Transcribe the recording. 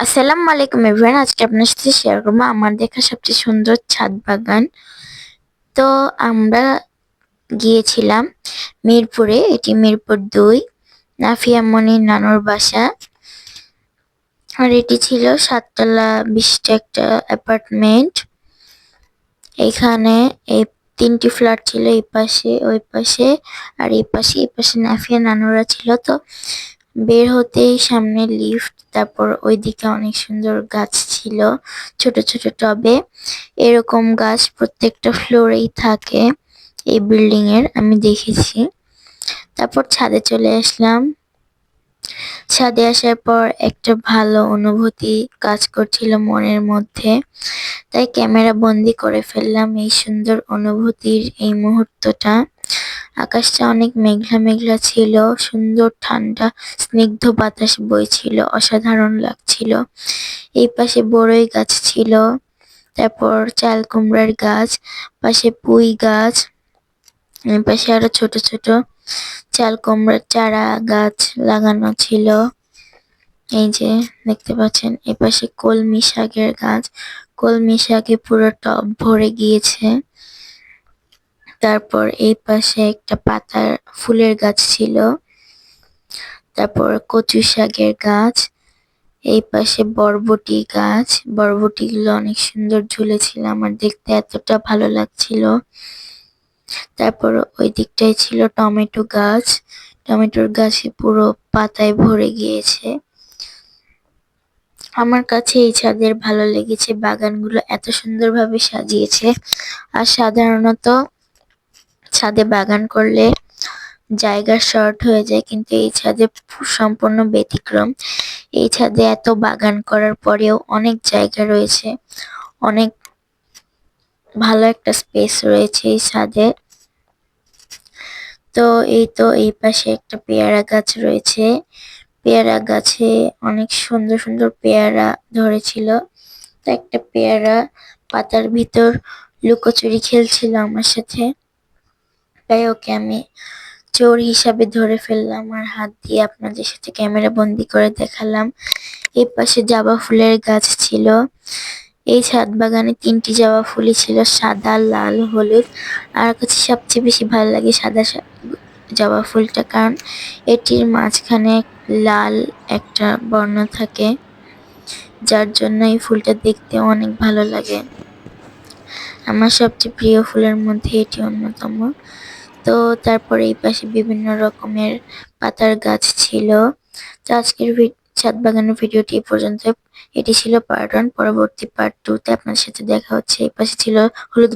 আসসালামু আলাইকুম এভরিওয়ান আজকে আপনার সাথে শেয়ার করব আমার দেখা সবচেয়ে সুন্দর ছাদ বাগান। তো আমরা গিয়েছিলাম মিরপুরে, এটি মিরপুর দুই, নাফিয়া মনির নানুর বাসা। আর এটি ছিল সাততলা বিশিষ্ট একটা অ্যাপার্টমেন্ট এখানে এই তিনটি ফ্ল্যাট ছিল এই পাশে, ওই পাশে, আর এই পাশে এই পাশে নাফিয়া নানুরা ছিল। তো বের হতেই সামনে লিফট তারপর ওইদিকে অনেক সুন্দর গাছ ছিল, ছোট ছোট টবে। এরকম গাছ প্রত্যেকটা ফ্লোরেই থাকে এই বিল্ডিং এর আমি দেখেছি। তারপর ছাদে চলে আসলাম। ছাদে আসার পর একটা ভালো অনুভূতি কাজ করছিল মনের মধ্যে। তাই ক্যামেরা বন্দি করে ফেললাম এই সুন্দর অনুভূতির এই মুহূর্তটা। আকাশটা অনেক মেঘলা মেঘলা ছিল, সুন্দর ঠান্ডা, স্নিগ্ধ বাতাস বইছিল, অসাধারণ লাগছিল। এই পাশে বড়ই গাছ ছিল, তারপর চাল কুমড়ার গাছ, পাশে পুঁই গাছ পাশে আরও ছোট ছোট চাল কুমড়ার চারা গাছ লাগানো ছিল। এই যে দেখতে পাচ্ছেন এই পাশে কলমি শাকের গাছ, কলমি শাকে পুরো টব ভরে গিয়েছে। তারপর এই পাশে একটা পাতার ফুলের গাছ ছিল। তারপর কচু শাকের গাছ, এই পাশে বরবটি গাছ। বরবটি গুলো অনেক সুন্দর ঝুলেছিল, আমার দেখতে এতটা ভালো লাগছিল। তারপর ওই দিকটায় ছিল টমেটো গাছ। টমেটোর গাছে পুরো পাতায় ভরে গিয়েছে। আমার কাছে এই ছাদের ভালো লেগেছে, বাগানগুলো এত সুন্দরভাবে সাজিয়েছে। আর সাধারণত ছাদে বাগান করলে জায়গা শর্ট হয়ে যায়, কিন্তু এই ছাদে সম্পূর্ণ ব্যতিক্রম। এই ছাদে এত বাগান করার পরেও অনেক জায়গা রয়েছে, অনেক ভালো একটা স্পেস রয়েছে এই ছাদে। তো এই তো এই পাশে একটা পেয়ারা গাছ রয়েছে। পেয়ারা গাছে অনেক সুন্দর সুন্দর পেয়ারা ধরেছিল। তো একটা পেয়ারা পাতার ভিতর লুকোচুরি খেলছিল আমার সাথে। তাই ওকে আমি চোর হিসাবে ধরে ফেললাম আর হাত দিয়ে আপনাদের সাথে ক্যামেরা বন্দি করে দেখালাম। এই পাশে জবা ফুলের গাছ ছিল। এই ছাদ বাগানে তিনটি জবা ফুলই ছিল, সাদা, লাল, হলুদ। আর কাছে সবচেয়ে বেশি ভালো লাগে সাদা জবা ফুলটা কারণ এটির মাঝখানে লাল একটা বর্ণ থাকে, যার জন্য এই ফুলটা দেখতে অনেক ভালো লাগে। আমার সবচেয়ে প্রিয় ফুলের মধ্যে এটি অন্যতম। তো তারপরে এই পাশে বিভিন্ন রকমের পাতার গাছ ছিল। তো আজকের ছাদ বাগানের ভিডিওটি এই পর্যন্ত এটি ছিল পার্ট ওয়ান পরবর্তী পার্ট টু তে আপনার সাথে দেখা হচ্ছে। এই পাশে ছিল হলুদ